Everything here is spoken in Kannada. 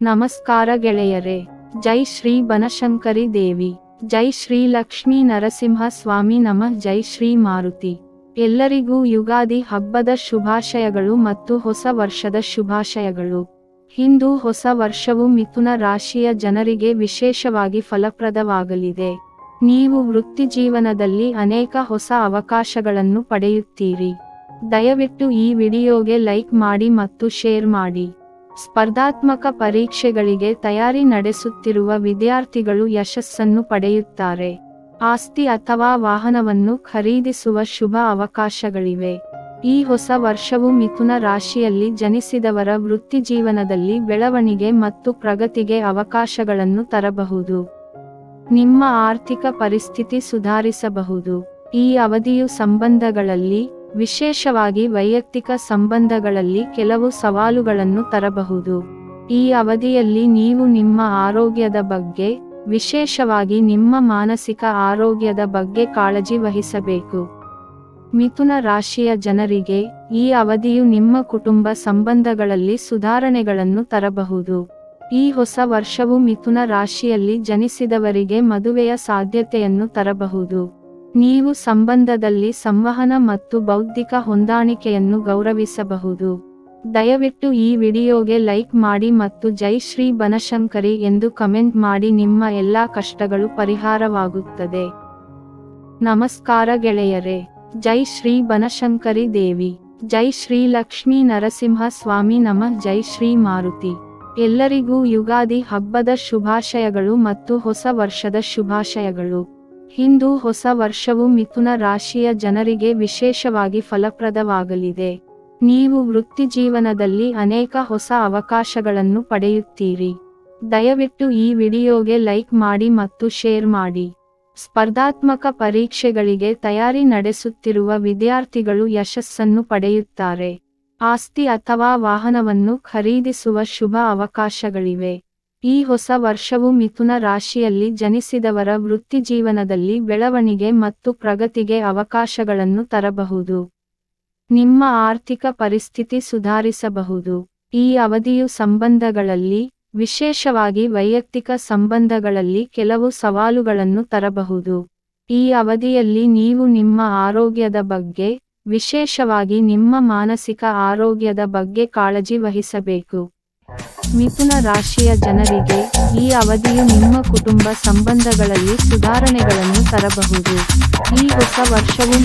ನಮಸ್ಕಾರ ಗೆಳೆಯರೇ, ಜೈ ಶ್ರೀ ಬನಶಂಕರಿ ದೇವಿ, ಜೈ ಶ್ರೀ ಲಕ್ಷ್ಮೀ ನರಸಿಂಹ ಸ್ವಾಮಿ ನಮಃ, ಜೈ ಶ್ರೀ ಮಾರುತಿ. ಎಲ್ಲರಿಗೂ ಯುಗಾದಿ ಹಬ್ಬದ ಶುಭಾಶಯಗಳು ಮತ್ತು ಹೊಸ ವರ್ಷದ ಶುಭಾಶಯಗಳು. ಹಿಂದೂ ಹೊಸ ವರ್ಷವು ಮಿಥುನ ರಾಶಿಯ ಜನರಿಗೆ ವಿಶೇಷವಾಗಿ ಫಲಪ್ರದವಾಗಲಿದೆ. ನೀವು ವೃತ್ತಿಜೀವನದಲ್ಲಿ ಅನೇಕ ಹೊಸ ಅವಕಾಶಗಳನ್ನು ಪಡೆಯುತ್ತೀರಿ. ದಯವಿಟ್ಟು ಈ ವಿಡಿಯೋಗೆ ಲೈಕ್ ಮಾಡಿ ಮತ್ತು ಶೇರ್ ಮಾಡಿ. ಸ್ಪರ್ಧಾತ್ಮಕ ಪರೀಕ್ಷೆಗಳಿಗೆ ತಯಾರಿ ನಡೆಸುತ್ತಿರುವ ವಿದ್ಯಾರ್ಥಿಗಳು ಯಶಸ್ಸನ್ನು ಪಡೆಯುತ್ತಾರೆ. ಆಸ್ತಿ ಅಥವಾ ವಾಹನವನ್ನು ಖರೀದಿಸುವ ಶುಭ ಅವಕಾಶಗಳಿವೆ. ಈ ಹೊಸ ವರ್ಷವು ಮಿಥುನ ರಾಶಿಯಲ್ಲಿ ಜನಿಸಿದವರ ವೃತ್ತಿಜೀವನದಲ್ಲಿ ಬೆಳವಣಿಗೆ ಮತ್ತು ಪ್ರಗತಿಗೆ ಅವಕಾಶಗಳನ್ನು ತರಬಹುದು. ನಿಮ್ಮ ಆರ್ಥಿಕ ಪರಿಸ್ಥಿತಿ ಸುಧಾರಿಸಬಹುದು. ಈ ಅವಧಿಯು ಸಂಬಂಧಗಳಲ್ಲಿ ವಿಶೇಷವಾಗಿ ವೈಯಕ್ತಿಕ ಸಂಬಂಧಗಳಲ್ಲಿ ಕೆಲವು ಸವಾಲುಗಳನ್ನು ತರಬಹುದು. ಈ ಅವಧಿಯಲ್ಲಿ ನೀವು ನಿಮ್ಮ ಆರೋಗ್ಯದ ಬಗ್ಗೆ, ವಿಶೇಷವಾಗಿ ನಿಮ್ಮ ಮಾನಸಿಕ ಆರೋಗ್ಯದ ಬಗ್ಗೆ ಕಾಳಜಿ ವಹಿಸಬೇಕು. ಮಿಥುನ ರಾಶಿಯ ಜನರಿಗೆ ಈ ಅವಧಿಯು ನಿಮ್ಮ ಕುಟುಂಬ ಸಂಬಂಧಗಳಲ್ಲಿ ಸುಧಾರಣೆಗಳನ್ನು ತರಬಹುದು. ಈ ಹೊಸ ವರ್ಷವು ಮಿಥುನ ರಾಶಿಯಲ್ಲಿ ಜನಿಸಿದವರಿಗೆ ಮದುವೆಯ ಸಾಧ್ಯತೆಯನ್ನು ತರಬಹುದು. ನೀವು ಸಂಬಂಧದಲ್ಲಿ ಸಂವಹನ ಮತ್ತು ಬೌದ್ಧಿಕ ಹೊಂದಾಣಿಕೆಯನ್ನು ಗೌರವಿಸಬಹುದು. ದಯವಿಟ್ಟು ಈ ವಿಡಿಯೋಗೆ ಲೈಕ್ ಮಾಡಿ ಮತ್ತು ಜೈ ಶ್ರೀ ಬನಶಂಕರಿ ಎಂದು ಕಮೆಂಟ್ ಮಾಡಿ ನಿಮ್ಮ ಎಲ್ಲಾ ಕಷ್ಟಗಳು ಪರಿಹಾರವಾಗುತ್ತದೆ. ನಮಸ್ಕಾರ ಗೆಳೆಯರೇ. ಜೈ ಶ್ರೀ ಬನಶಂಕರಿ ದೇವಿ. ಜೈ ಶ್ರೀ ಲಕ್ಷ್ಮೀ ನರಸಿಂಹ ಸ್ವಾಮಿ ನಮಃ. ಜೈ ಶ್ರೀ ಮಾರುತಿ. ಎಲ್ಲರಿಗೂ ಯುಗಾದಿ ಹಬ್ಬದ ಶುಭಾಶಯಗಳು ಮತ್ತು ಹೊಸ ವರ್ಷದ ಶುಭಾಶಯಗಳು. ಹಿಂದೂ ಹೊಸ ವರ್ಷವು ಮಿಥುನ ರಾಶಿಯ ಜನರಿಗೆ ವಿಶೇಷವಾಗಿ ಫಲಪ್ರದವಾಗಲಿದೆ. ನೀವು ವೃತ್ತಿಜೀವನದಲ್ಲಿ ಅನೇಕ ಹೊಸ ಅವಕಾಶಗಳನ್ನು ಪಡೆಯುತ್ತೀರಿ. ದಯವಿಟ್ಟು ಈ ವಿಡಿಯೋಗೆ ಲೈಕ್ ಮಾಡಿ ಮತ್ತು ಶೇರ್ ಮಾಡಿ. ಸ್ಪರ್ಧಾತ್ಮಕ ಪರೀಕ್ಷೆಗಳಿಗೆ ತಯಾರಿ ನಡೆಸುತ್ತಿರುವ ವಿದ್ಯಾರ್ಥಿಗಳು ಯಶಸ್ಸನ್ನು ಪಡೆಯುತ್ತಾರೆ. ಆಸ್ತಿ ಅಥವಾ ವಾಹನವನ್ನು ಖರೀದಿಸುವ ಶುಭ ಅವಕಾಶಗಳಿವೆ. ಈ ಹೊಸ ವರ್ಷವು ಮಿಥುನ ರಾಶಿಯಲ್ಲಿ ಜನಿಸಿದವರ ವೃತ್ತಿಜೀವನದಲ್ಲಿ ಬೆಳವಣಿಗೆ ಮತ್ತು ಪ್ರಗತಿಗೆ ಅವಕಾಶಗಳನ್ನು ತರಬಹುದು. ನಿಮ್ಮ ಆರ್ಥಿಕ ಪರಿಸ್ಥಿತಿ ಸುಧಾರಿಸಬಹುದು. ಈ ಅವಧಿಯು ಸಂಬಂಧಗಳಲ್ಲಿ, ವಿಶೇಷವಾಗಿ ವೈಯಕ್ತಿಕ ಸಂಬಂಧಗಳಲ್ಲಿ ಕೆಲವು ಸವಾಲುಗಳನ್ನು ತರಬಹುದು. ಈ ಅವಧಿಯಲ್ಲಿ ನೀವು ನಿಮ್ಮ ಆರೋಗ್ಯದ ಬಗ್ಗೆ, ವಿಶೇಷವಾಗಿ ನಿಮ್ಮ ಮಾನಸಿಕ ಆರೋಗ್ಯದ ಬಗ್ಗೆ ಕಾಳಜಿ ವಹಿಸಬೇಕು. ಮಿಥುನ ರಾಶಿಯ ಜನರಿಗೆ ಈ ಅವಧಿಯು ನಿಮ್ಮ ಕುಟುಂಬ ಸಂಬಂಧಗಳಲ್ಲಿ ಸುಧಾರಣೆಗಳನ್ನು ತರಬಹುದು. ಈ ಹೊಸ ವರ್ಷವು